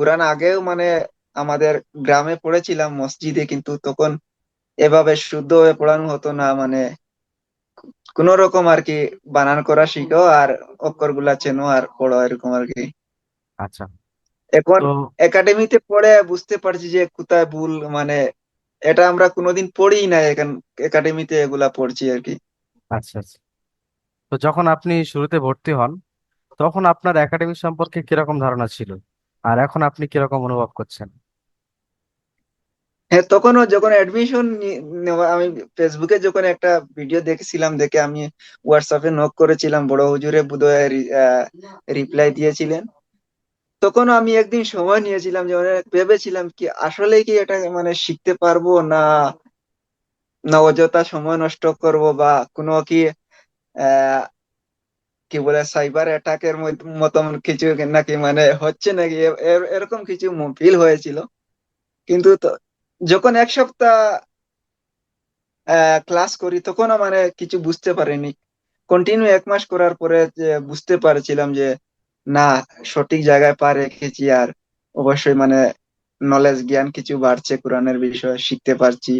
কোরআন আগেও মানে আমাদের গ্রামে পড়েছিলাম মসজিদে কিন্তু তখন এভাবে শুদ্ধ হয়ে পড়ানো হতো না মানে কোন রকম আর কি বানান করা শিখো আর অক্ষরগুলা চেনো আর পড়ো এরকম আর কি। আচ্ছা। এখন একাডেমিতে পড়ে বুঝতে পারছি যে কোথায় ভুল মানে এটা আমরা কোনোদিন পড়িই না এখন একাডেমিতে এগুলা পড়ছি আর কি। আচ্ছা আচ্ছা। তো যখন আপনি শুরুতে ভর্তি হন তখন আপনার একাডেমি সম্পর্কে কীরকম ধারণা ছিল? আর এখন আপনি কীরকম অনুভব করছেন? হ্যাঁ তখনও যখন অ্যাডমিশন আমি ফেসবুকে যখন একটা ভিডিও দেখেছিলাম, দেখে আমি হোয়াটসঅ্যাপে নক করেছিলাম, বড় হুজুরে বোধহয় রিপ্লাই দিয়েছিলেন। তখনও আমি একদিন সময় নিয়েছিলাম, যে মানে ভেবেছিলাম কি আসলে কি এটা মানে শিখতে পারব না না অযথা সময় নষ্ট করব বা কোনো কি কি বলে সাইবার অ্যাটাকের মতন কিছু নাকি মানে হচ্ছে নাকি এরকম কিছু ফিল হয়েছিল। কিন্তু যখন এক সপ্তাহ ক্লাস করি, তখনও মানে কিছু বুঝতে পারিনি। কন্টিনিউ এক মাস করার পরে বুঝতে পারছিলাম যে, না, সঠিক জায়গায় পা রেখেছি আর অবশ্যই মানে নলেজ জ্ঞান কিছু বাড়ছে, কোরআনের বিষয়ে শিখতে পারছি।